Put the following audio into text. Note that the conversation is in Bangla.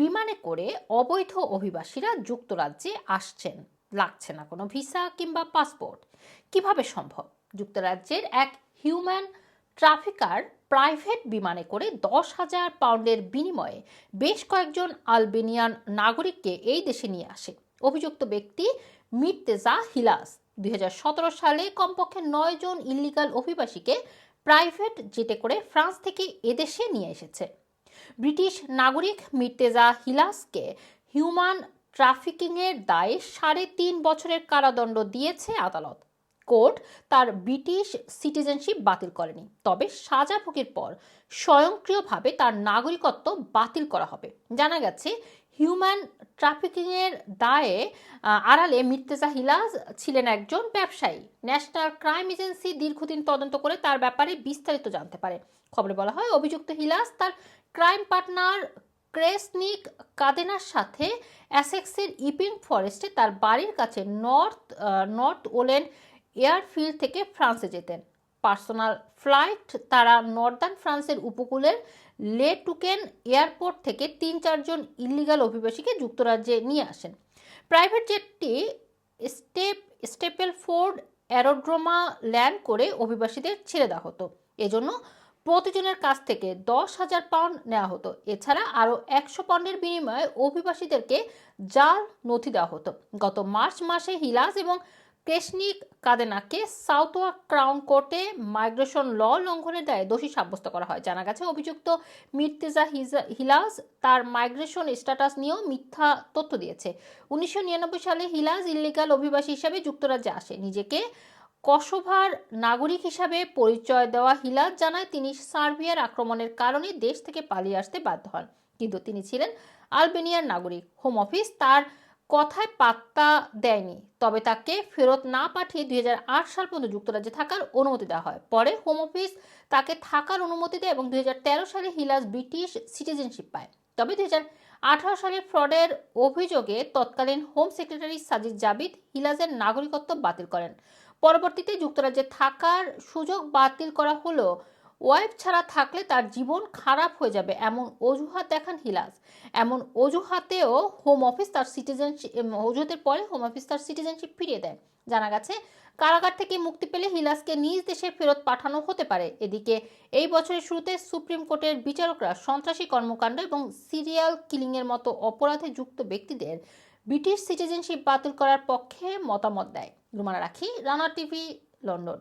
বিমানে করে অবৈধ অভিবাসীরা যুক্তরাজ্যে আসছেন। লাগছে না কোনো ভিসা কিংবা পাসপোর্ট। কীভাবে সম্ভব? যুক্তরাজ্যের এক হিউম্যান ট্রাফিকার প্রাইভেট বিমানে করে দশ হাজার পাউন্ডের বিনিময়ে বেশ কয়েকজন আলবেনিয়ান নাগরিককে এই দেশে নিয়ে আসে। অভিযুক্ত ব্যক্তি মির্তেজা হিলাস। দুই হাজার সতেরো সালে কমপক্ষে নয় জন ইল্লিগাল অভিবাসীকে প্রাইভেট জেটে করে ফ্রান্স থেকে এদেশে নিয়ে এসেছে। ব্রিটিশ নাগরিক মির্তেজা হিলাসকে হিউম্যান ট্রাফিকিংয়ের দায়ে সাড়ে তিন বছরের কারাদণ্ড দিয়েছে আদালত। কোর্ট তার ব্রিটিশ সিটিজেনশিপ বাতিল করেনি। তবে সাজা ভোগের পর স্বয়ংক্রিয়ভাবে তার নাগরিকত্ব বাতিল করা হবে। জানা গেছে হিউম্যান ট্রাফিকিংয়ের দায়ে আড়ালে মির্তেজা হিলাস ছিলেন একজন ব্যবসায়ী। ন্যাশনাল ক্রাইম এজেন্সি দীর্ঘদিন তদন্ত করে তার ব্যাপারে বিস্তারিত জানতে পারে। খবরে বলা হয়, অভিযুক্ত হিলাস তার ক্রাইম পার্টনার ক্রেসনিক কাদেনার সাথে অ্যাসেক্সের ইপিং ফরেস্টে তার বাড়ির কাছে নর্থ নর্থ ওলেন এয়ারফিল্ড থেকে ফ্রান্সে যেতেন। পার্সোনাল ফ্লাইট তারা নর্দার্ন ফ্রান্সের উপকূলের লে টুকেন এয়ারপোর্ট থেকে তিন চারজন ইলিগাল অভিবাসীকে যুক্তরাজ্যে নিয়ে আসেন। প্রাইভেট জেটটি স্টেপ, স্টেপেল ফোর্ড অ্যারোড্রোমা ল্যান্ড করে অভিবাসীদের ছেড়ে দেওয়া হতো। এজন্য প্রতিজনের কাছ থেকে দশ হাজার পাউন্ড নেওয়া হতো। এছাড়া আরও একশো পাউন্ডের বিনিময়ে অভিবাসীদেরকে জাল নথি দেওয়া হতো। গত মার্চ মাসে হিলাস এবং কেশনিক কাদেনাকে সাউথওয়া ক্রাউন কোর্টে মাইগ্রেশন ল লঙ্ঘনের দায়ে দোষী সাব্যস্ত করা হয়। জানা গেছে, অভিযুক্ত মির্তেজা হিলাস তার মাইগ্রেশন স্ট্যাটাস নিয়েও মিথ্যা তথ্য দিয়েছে। উনিশশো নিরানব্বই সালে হিলাজ ইল্লিগাল অভিবাসী হিসাবে যুক্তরাজ্যে আসে। নিজেকে কসোভার নাগরিক হিসাবে পরিচয় দেওয়া হিলাজ জানায়, তিনি সার্বিয়ার আক্রমণের কারণে দেশ থেকে পালিয়ে আসতে বাধ্য হন। কিন্তু তিনি ছিলেন আলবেনিয়ার নাগরিক। হোম অফিস তার কথায় পাত্তা দেয়নি। তবে তাকে ফেরত না পাঠিয়ে দু হাজার আট সাল পর্যন্ত যুক্তরাজ্যে থাকার অনুমতি দেওয়া হয়। পরে হোম অফিস তাকে থাকার অনুমতি দেয় এবং দুই সালে হিলাস ব্রিটিশ সিটিজেনশিপ পায়। তবে দুই আঠারো সালে ফ্রডের অভিযোগে তৎকালীন হোম সেক্রেটারি সাজিদ জাবিদ হিলাজের নাগরিকত্ব বাতিল করেন। পরবর্তীতে যুক্তরাজ্যে থাকার সুযোগ বাতিল করা হলো ওয়াইফ ছাড়া থাকলে তার জীবন খারাপ হয়ে যাবে, এমন অজুহাত দেখান হিলাস। এমন অজুহাতেও হোম অফিস তার সিটিজেনশিপ অজুহাতের পরে হোম অফিস তার সিটিজেনশিপ ফিরিয়ে দেয়। জানা গেছে, কারাগার থেকে মুক্তি পেলে হিলাসকে নিজ দেশে ফেরত পাঠানো হতে পারে। এদিকে, এই বছরের শুরুতে সুপ্রিম কোর্টের বিচারকরা সন্ত্রাসী কর্মকাণ্ড এবং সিরিয়াল কিলিংয়ের মতো অপরাধে যুক্ত ব্যক্তিদের ব্রিটিশ সিটিজেনশিপ বাতিল করার পক্ষে মতামত দেয়। রুমানা রাখি, রানা টিভি, লন্ডন।